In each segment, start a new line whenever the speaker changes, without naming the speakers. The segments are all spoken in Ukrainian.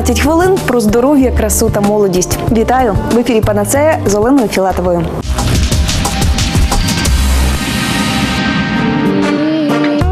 15 хвилин про здоров'я, красу та молодість. Вітаю в ефірі Панацея з Оленою Філатовою.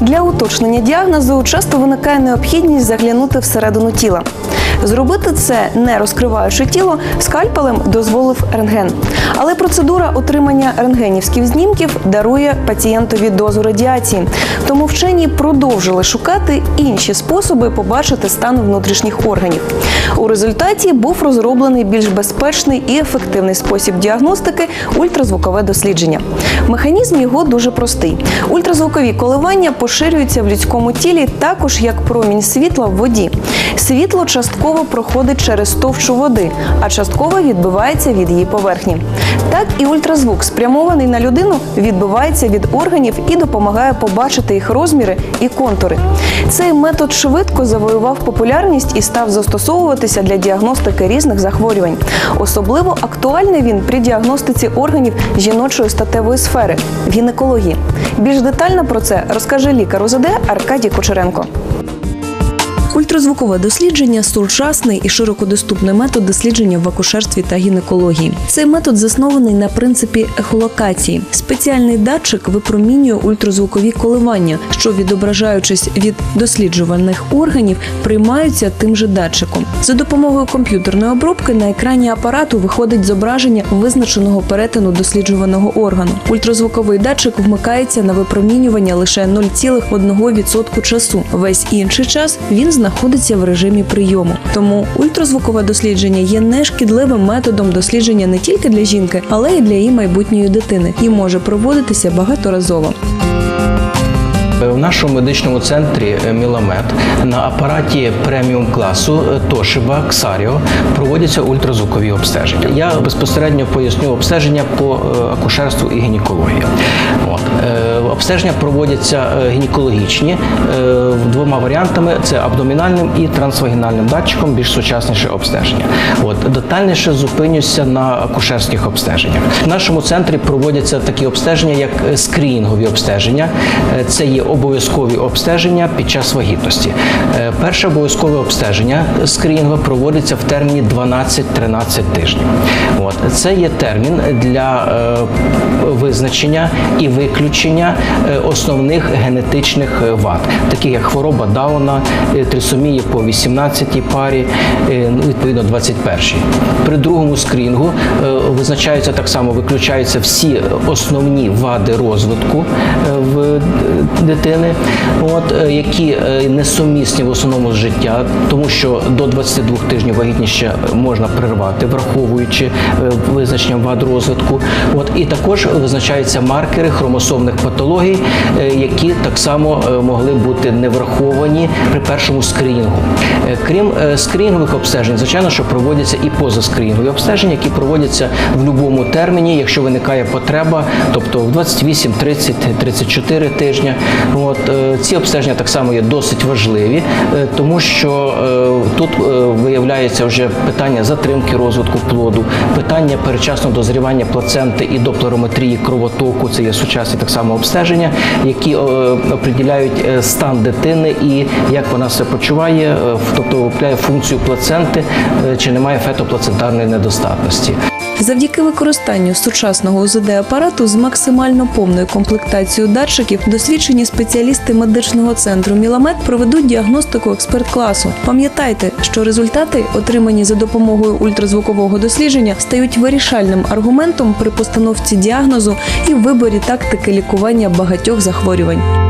Для уточнення діагнозу часто виникає необхідність заглянути всередину тіла. Зробити це, не розкриваючи тіло, скальпелем дозволив рентген. Але процедура отримання рентгенівських знімків дарує пацієнтові дозу радіації. Тому вчені продовжили шукати інші способи побачити стан внутрішніх органів. У результаті був розроблений більш безпечний і ефективний спосіб діагностики ультразвукове дослідження. Механізм його дуже простий. Ультразвукові коливання поширюються в людському тілі також як промінь світла в воді. Світло частково проходить через товщу води, а частково відбивається від її поверхні. Так і ультразвук, спрямований на людину, відбивається від органів і допомагає побачити їх розміри і контури. Цей метод швидко завоював популярність і став застосовуватися для діагностики різних захворювань. Особливо актуальний він при діагностиці органів жіночої статевої сфери гінекології. Більш детально про це розкаже лікар УЗД Аркадій Кучеренко. Ультразвукове дослідження сучасний і широкодоступний метод дослідження в акушерстві та гінекології. Цей метод заснований на принципі ехолокації. Спеціальний датчик випромінює ультразвукові коливання, що відображаючись від досліджувальних органів, приймаються тим же датчиком. За допомогою комп'ютерної обробки на екрані апарату виходить зображення визначеного перетину досліджуваного органу. Ультразвуковий датчик вмикається на випромінювання лише 0,1% часу. Весь інший час він знаходиться в режимі прийому. Тому ультразвукове дослідження є нешкідливим методом дослідження не тільки для жінки, але й для її майбутньої дитини і може проводитися багаторазово.
В нашому медичному центрі е, Міламед на апараті преміум класу е, Тошиба Ксаріо проводяться ультразвукові обстеження. Я безпосередньо поясню обстеження по е, акушерству і гінекології. От. Е, Обстеження проводяться е, гінекологічні е, двома варіантами: це абдомінальним і трансвагінальним датчиком, більш сучасніше обстеження. От детальніше зупинюся на акушерських обстеженнях. В нашому центрі проводяться такі обстеження, як е, скринінгові обстеження. Е, Це є обов'язкові обстеження під час вагітності. Е, Перше обов'язкове обстеження скринінгове проводиться в терміні 12-13 тижнів. От це є термін для е, визначення і виключення е, основних генетичних вад, таких як хвороба Дауна, трисомії по 18-й парі, ну, відповідно 21. При другому скрінгу визначаються так само, виключаються всі основні вади розвитку в дитини, от, е, які е, несумісні в основному з життя, тому що до 22 тижнів вагітність ще можна прервати, враховуючи е, визначенням вад розвитку. От, і також визначаються маркери хромосомних патологій, які так само могли бути не враховані при першому скринінгу. Крім скринінгових обстежень, звичайно, що проводяться і позаскринінгові обстеження, які проводяться в будь-якому терміні, якщо виникає потреба, тобто в 28, 30, 34 тижня. От е, ці обстеження так само є досить важливі, е, тому що е, тут виявляється вже питання затримки розвитку плоду, питання передчасного дозрівання плаценти і доплерометрії кровотоку. Це є сучасні так само обстеження, які определяють стан дитини і як вона себе почуває, тобто виявляє функцію плаценти, чи немає фетоплацентарної недостатності.
Завдяки використанню сучасного УЗД-апарату з максимально повною комплектацією датчиків досвідчені спеціалісти медичного центру Міламед проведуть діагностику експерт-класу. Пам'ятайте, що результати, отримані за допомогою ультразвукового дослідження, стають вирішальним аргументом при постановці діагнозу і виборі тактики лікування багатьох захворювань.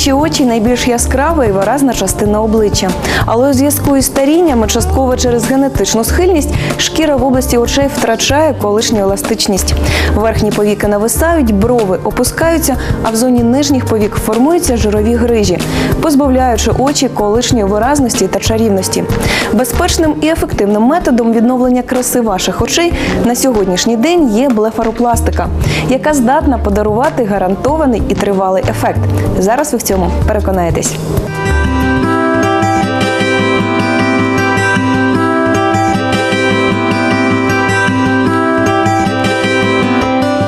Наші очі найбільш яскрава і виразна частина обличчя. Але у зв'язку із старінням, частково через генетичну схильність, шкіра в області очей втрачає колишню еластичність. Верхні повіки нависають, брови опускаються, а в зоні нижніх повік формуються жирові грижі, позбавляючи очі колишньої виразності та чарівності. Безпечним і ефективним методом відновлення краси ваших очей на сьогоднішній день є блефаропластика, яка здатна подарувати гарантований і тривалий ефект. Зараз ви в цьому переконаєтесь.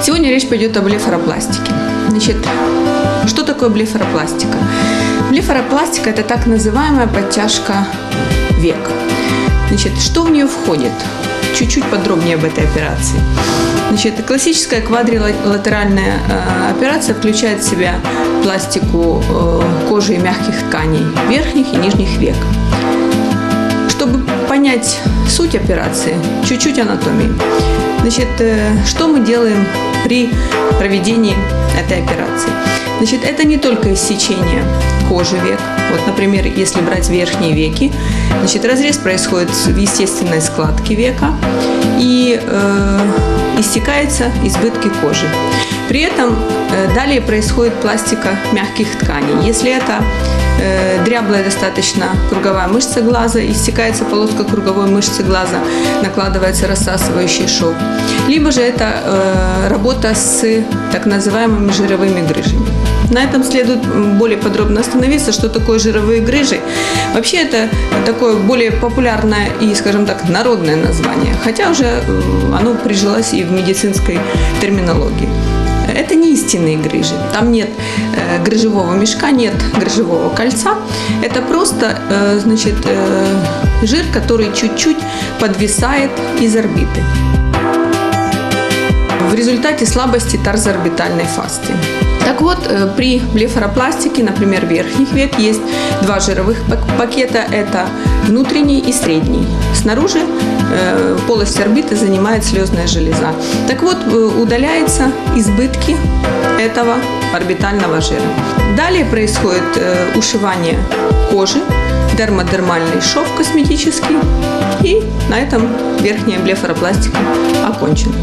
Сегодня речь пойдет о блефаропластике. Значит, что такое блефаропластика? Блефаропластика – это так называемая подтяжка век. Значит, что в нее входит? Чуть-чуть подробнее об этой операции. Значит, классическая квадрилатеральная э, операция включает в себя пластику э, кожи и мягких тканей верхних и нижних век. Чтобы понять суть операции, чуть-чуть анатомии. Значит, э, что мы делаем при проведении этой операции? Значит, это не только иссечение кожи век. Вот, например, если брать верхние веки, значит, разрез происходит в естественной складке века и э, иссякается избытки кожи. При этом э, далее происходит пластика мягких тканей. Если это э, дряблая достаточно круговая мышца глаза, иссякается полоска круговой мышцы глаза, накладывается рассасывающий шов. Либо же это э, работа с так называемыми жировыми грыжами. На этом следует более подробно остановиться, что такое жировые грыжи. Вообще это такое более популярное и, скажем так, народное название, хотя уже оно прижилось и в медицинской терминологии. Это не истинные грыжи. Там нет э, грыжевого мешка, нет грыжевого кольца. Это просто э, значит, э, жир, который чуть-чуть подвисает из орбиты. В результате слабости тарзоорбитальной фасции. Так вот, э, при блефаропластике, например, верхних век, есть два жировых пак- пакета. Это внутренний и средний. Снаружи э, полость орбиты занимает слезная железа. Так вот, э, удаляются избытки этого орбитального жира. Далее происходит ушивание кожи, дермодермальный шов косметический, и на этом верхняя блефаропластика окончена.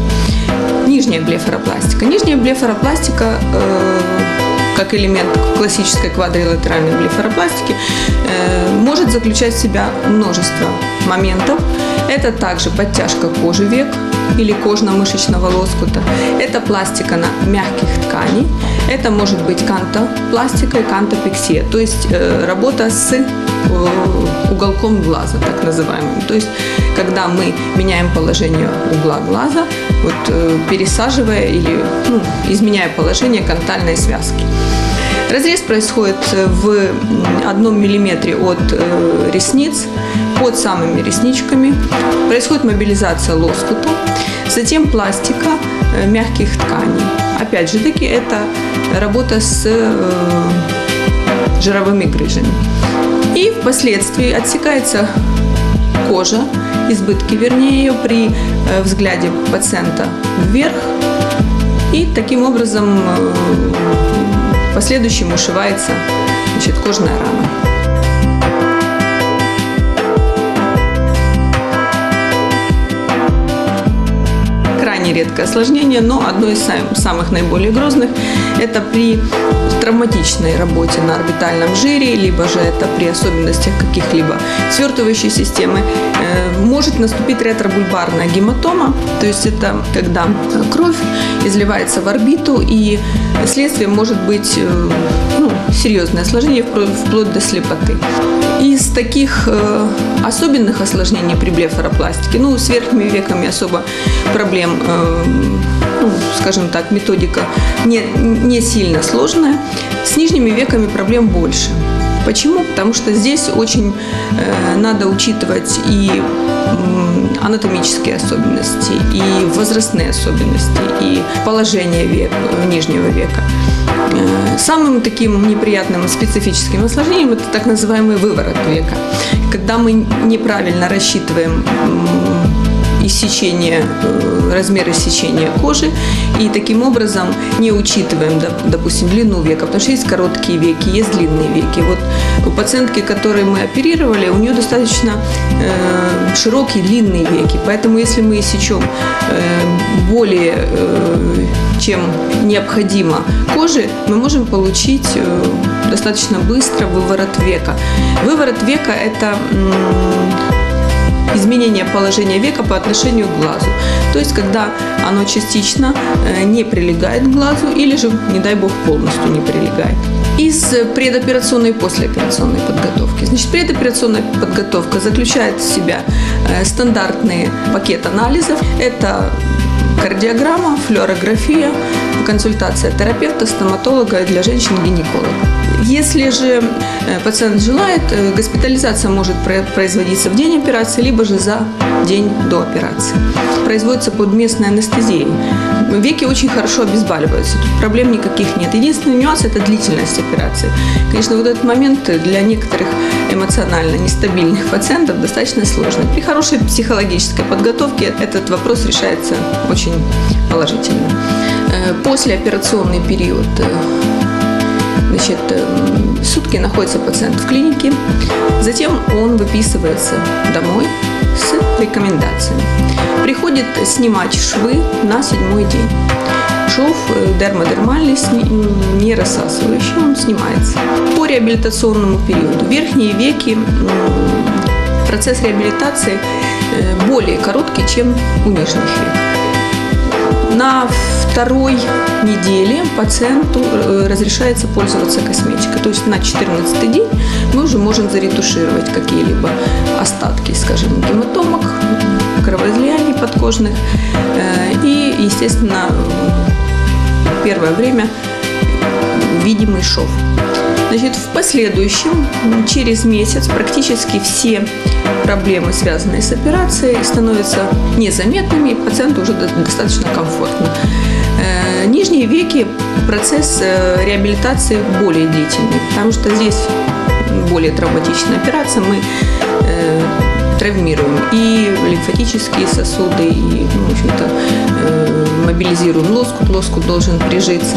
Нижняя блефаропластика. Нижняя блефаропластика э, как элемент классической квадрилатеральной блефаропластики э, может заключать в себя множество моментов. Это также подтяжка кожи век или кожно-мышечного лоскута. Это пластика на мягких тканей. Это может быть кантопластика и кантопексия, то есть э, работа с э, уголком глаза, так называемым. То есть, когда мы меняем положение угла глаза, вот, э, пересаживая или ну, изменяя положение контальной связки. Разрез происходит в м, одном миллиметре от э, ресниц, под самыми ресничками. Происходит мобилизация лоскута, затем пластика э, мягких тканей. Опять же таки, это работа с э, жировыми грыжами. И впоследствии отсекается кожа, избытки вернее ее при э, взгляде пациента вверх. И таким образом в последующем ушивается значит, кожная рана. Крайне редкое осложнение, но одно из сам- самых наиболее грозных – это при травматичной работе на орбитальном жире, либо же это при особенностях каких-либо свертывающей системы. Э, Может наступить ретробульбарная гематома, то есть это когда кровь изливается в орбиту, и следствием может быть э, ну, серьезное осложнение впло- вплоть до слепоты. Из таких э, особенных осложнений при блефаропластике, ну, с верхними веками особо проблем, ну, скажем так, методика не, не сильно сложная. С нижними веками проблем больше. Почему? Потому что здесь очень э, надо учитывать и м, анатомические особенности, и возрастные особенности, и положение век, нижнего века. Э, Самым таким неприятным специфическим осложнением это так называемый выворот века. Когда мы неправильно рассчитываем м, иссечение, э, размер иссечения кожи и таким образом не учитываем, доп- допустим, длину века, потому что есть короткие веки, есть длинные веки. Вот у пациентки, которой мы оперировали, у нее достаточно э, широкие длинные веки, поэтому если мы иссечем э, более чем необходимо кожи, мы можем получить достаточно быстро выворот века. Выворот века – это изменение положения века по отношению к глазу. То есть, когда оно частично э, не прилегает к глазу или же, не дай бог, полностью не прилегает. Из предоперационной и послеоперационной подготовки. Значит, предоперационная подготовка заключает в себя э, стандартный пакет анализов. Это кардиограмма, флюорография, консультация терапевта, стоматолога для женщин гинеколога. Если же э, пациент желает, э, госпитализация может про- производиться в день операции, либо же за день до операции. Производится под местной анестезией. Веки очень хорошо обезболиваются, тут проблем никаких нет. Единственный нюанс – это длительность операции. Конечно, вот этот момент для некоторых эмоционально нестабильных пациентов достаточно сложный. При хорошей психологической подготовке этот вопрос решается очень положительно. Э, Послеоперационный период Значит, эм, сутки находится пациент в клинике, затем он выписывается домой с рекомендациями. Приходит снимать швы на седьмой день. Шов э, дермодермальный, не рассасывающий, он снимается. По реабилитационному периоду верхние веки, процесс реабилитации э, более короткий, чем у нижних век. На второй неделе пациенту э, разрешается пользоваться косметикой. То есть на 14 день мы уже можем заретушировать какие-либо остатки, скажем, гематомок, кровоизлияний подкожных. Э, И, естественно, первое время видимый шов. Значит, в последующем, через месяц, практически все проблемы, связанные с операцией, становятся незаметными, и пациенту уже до- достаточно комфортно. Э, Нижние веки процесс э, реабилитации более длительный, потому что здесь более травматичная операция, мы э, травмируем и лимфатические сосуды, и, ну, в общем-то, э, мобилизируем лоскут, лоскут должен прижиться.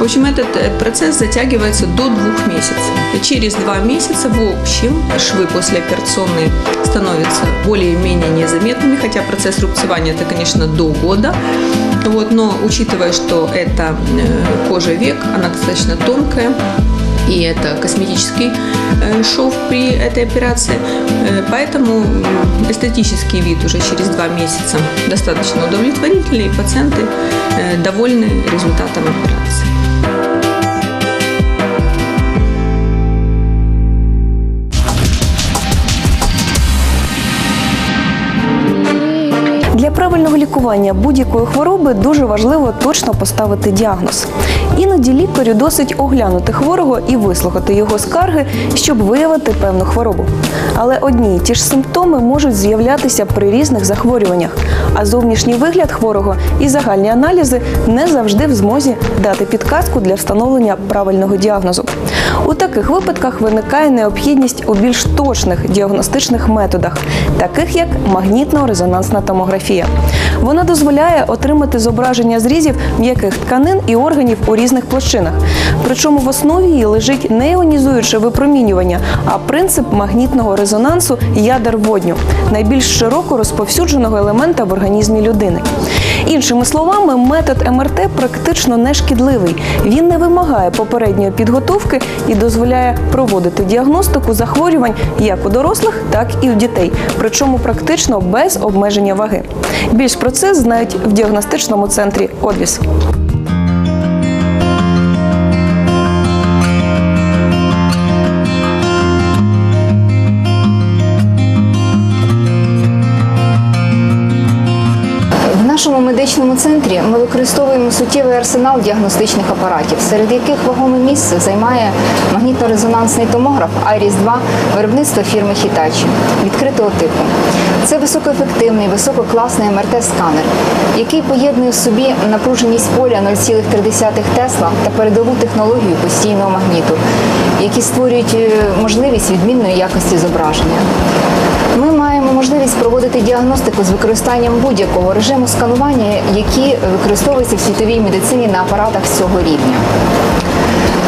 В общем, этот процесс затягивается до двух месяцев. И через два месяца в общем швы послеоперационные становятся более-менее незаметными, хотя процесс рубцевания это, конечно, до года. Вот, но учитывая, что это э, кожа век, она достаточно тонкая, и это косметический э, шов при этой операции. Э, Поэтому м, эстетический вид уже через два месяца достаточно удовлетворительный, и пациенты э, довольны результатом операции.
Для правильного лікування будь-якої хвороби дуже важливо точно поставити діагноз. Іноді лікарю досить оглянути хворого і вислухати його скарги, щоб виявити певну хворобу. Але одні ті ж симптоми можуть з'являтися при різних захворюваннях, а зовнішній вигляд хворого і загальні аналізи не завжди в змозі дати підказку для встановлення правильного діагнозу. У таких випадках виникає необхідність у більш точних діагностичних методах, таких як магнітно-резонансна томографія. Вона дозволяє отримати зображення зрізів м'яких тканин і органів у різних площинах. Причому в основі її лежить не іонізуюче випромінювання, а принцип магнітного резонансу ядер водню, найбільш широко розповсюдженого елемента в організмі людини. Іншими словами, метод МРТ практично не шкідливий. Він не вимагає попередньої підготовки і дозволяє проводити діагностику захворювань як у дорослих, так і у дітей, причому практично без обмеження ваги. Більш про це знають в діагностичному центрі Одвіс.
Медичному центрі ми використовуємо суттєвий арсенал діагностичних апаратів, серед яких вагоме місце займає магнітно-резонансний томограф iris 2 виробництва фірми Hitachi відкритого типу. Це високоефективний, висококласний МРТ-сканер, який поєднує в собі напруженість поля 0,3 Тесла та передову технологію постійного магніту, які створюють е, можливість відмінної якості зображення. Ми можливість проводити діагностику з використанням будь-якого режиму сканування, які використовуються в світовій медицині на апаратах цього рівня.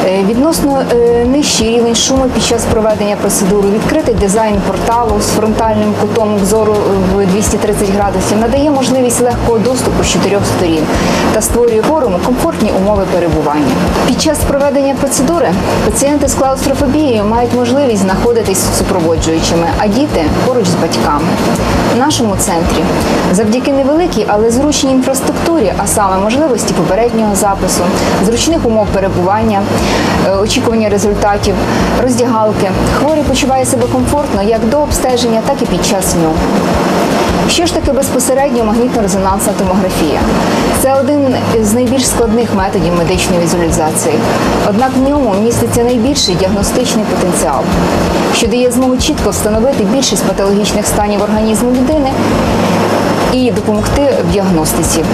Е, Відносно е, нижчий рівень шуму під час проведення процедури, відкритий дизайн порталу з фронтальним кутом зору в 230 градусів надає можливість легкого доступу з чотирьох сторін та створює хворому комфортні умови перебування. Під час проведення процедури пацієнти з клаустрофобією мають можливість знаходитись супроводжуючими, а діти поруч з батьками. В нашому центрі завдяки невеликій, але зручній інфраструктурі, а саме можливості попереднього запису, зручних умов перебування, очікування результатів, роздягалки. Хворий почуває себе комфортно як до обстеження, так і під час нього. Що ж таке безпосередньо магнітно-резонансна томографія? Це один з найбільш складних методів медичної візуалізації. Однак в ньому міститься найбільший діагностичний потенціал, що дає змогу чітко встановити більшість патологічних станів організму людини і допомогти в діагностиці.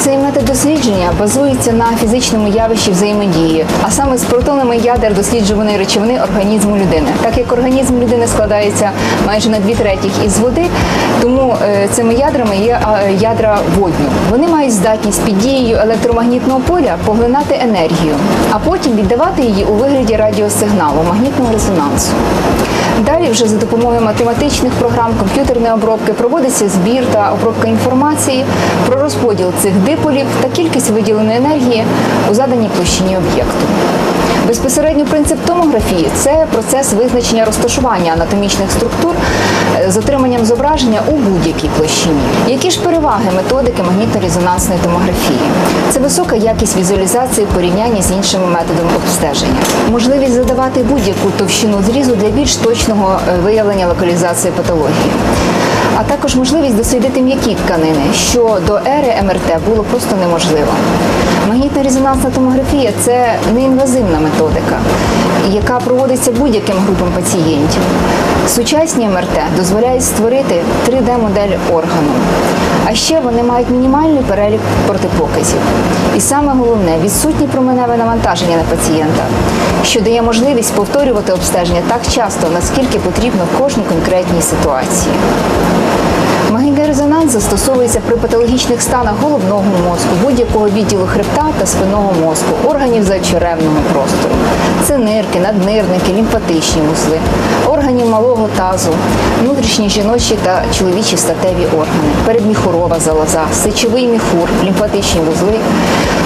Цей метод дослідження базується на фізичному явищі взаємодії, а саме з протонами ядер досліджуваної речовини організму людини. Так як організм людини складається майже на дві третіх із води, тому е, цими ядрами є ядра водню. Вони мають здатність під дією електромагнітного поля поглинати енергію, а потім віддавати її у вигляді радіосигналу магнітного резонансу. Далі вже за допомогою математичних програм комп'ютерної обробки проводиться збір та обробка інформації про розподіл цих диполів та кількість виділеної енергії у заданій площині об'єкту. Безпосередньо принцип томографії це процес визначення розташування анатомічних структур е, з отриманням зображення у будь-якій площині. Які ж переваги методики магнітно-резонансної томографії? Це висока якість візуалізації в порівнянні з іншими методами обстеження, можливість задавати будь-яку товщину зрізу для більш точного е, виявлення локалізації патології. А також можливість дослідити м'які тканини, що до ери МРТ було просто неможливо. Магнітно-резонансна томографія це неінвазивна методика, яка проводиться будь-яким групам пацієнтів. Сучасні МРТ дозволяють створити 3D-модель органу. А ще вони мають мінімальний перелік протипоказів. І саме головне відсутнє променеве навантаження на пацієнта, що дає можливість повторювати обстеження так часто, наскільки потрібно в кожній конкретній ситуації. Магнітний резонанс застосовується при патологічних станах головного мозку, будь-якого відділу хребта та спинного мозку, органів задчеревного простору. Це нирки, наднирники, лімфатичні вузли, органів малого тазу, внутрішні жіночі та чоловічі статеві органи, передміхурова залоза, сечовий міхур, лімфатичні вузли,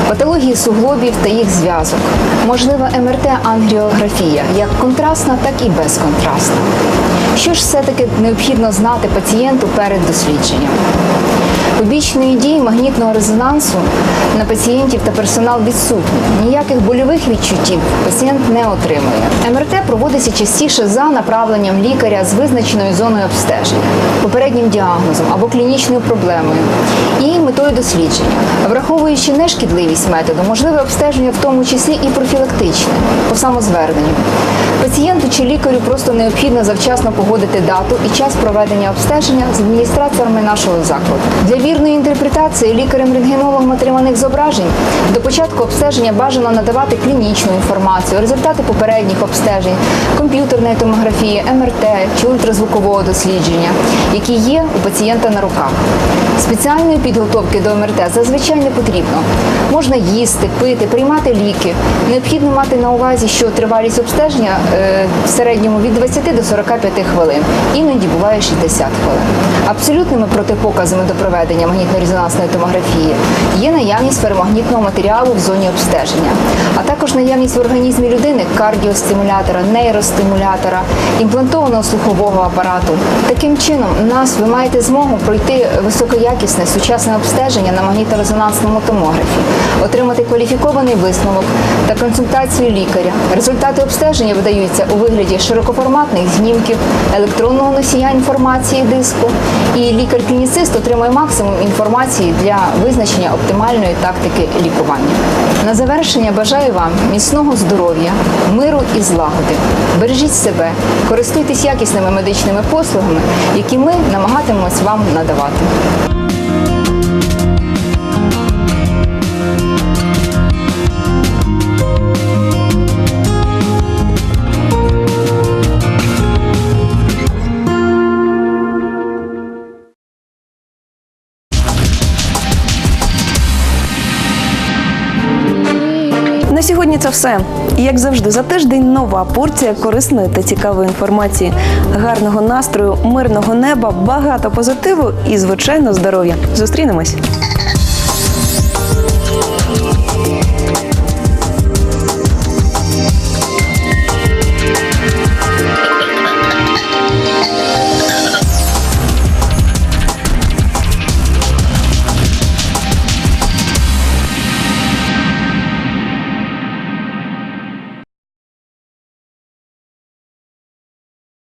патології суглобів та їх зв'язок. Можлива МРТ-ангіографія як контрастна, так і безконтрастна. Що ж все-таки необхідно знати пацієнту перед дослідженням? 是北京。Побічної дії магнітного резонансу на пацієнтів та персонал відсутні. Ніяких больових відчуттів пацієнт не отримує. МРТ проводиться частіше за направленням лікаря з визначеною зоною обстеження, попереднім діагнозом або клінічною проблемою і метою дослідження. Враховуючи нешкідливість методу, можливе обстеження в тому числі і профілактичне по самозверненню. Пацієнту чи лікарю просто необхідно завчасно погодити дату і час проведення обстеження з адміністраторами нашого закладу. Для вірної інтерпретації лікарем-рентгенологом отриманих зображень до початку обстеження бажано надавати клінічну інформацію, результати попередніх обстежень, комп'ютерної томографії, МРТ чи ультразвукового дослідження, які є у пацієнта на руках. Спеціальної підготовки до МРТ зазвичай не потрібно. Можна їсти, пити, приймати ліки. Необхідно мати на увазі, що тривалість обстеження е, в середньому від 20 до 45 хвилин, іноді буває 60 хвилин. Абсолютними протипоказами до проведення магнітно-резонансної томографії є наявність ферромагнітного матеріалу в зоні обстеження, а також наявність в організмі людини кардіостимулятора, нейростимулятора, імплантованого слухового апарату. Таким чином, у нас ви маєте змогу пройти високоякісне сучасне обстеження на магнітно-резонансному томографі, отримати кваліфікований висновок та консультацію лікаря. Результати обстеження видаються у вигляді широкоформатних знімків, електронного носія інформації диску, і лікар-клініцист отримує максимум інформації для визначення оптимальної тактики лікування. На завершення бажаю вам міцного здоров'я, миру і злагоди. Бережіть себе, користуйтесь якісними медичними послугами, які ми намагатимемось вам надавати.
Сьогодні це все. І як завжди, за тиждень нова порція корисної та цікавої інформації, гарного настрою, мирного неба, багато позитиву і, звичайно, здоров'я. Зустрінемось.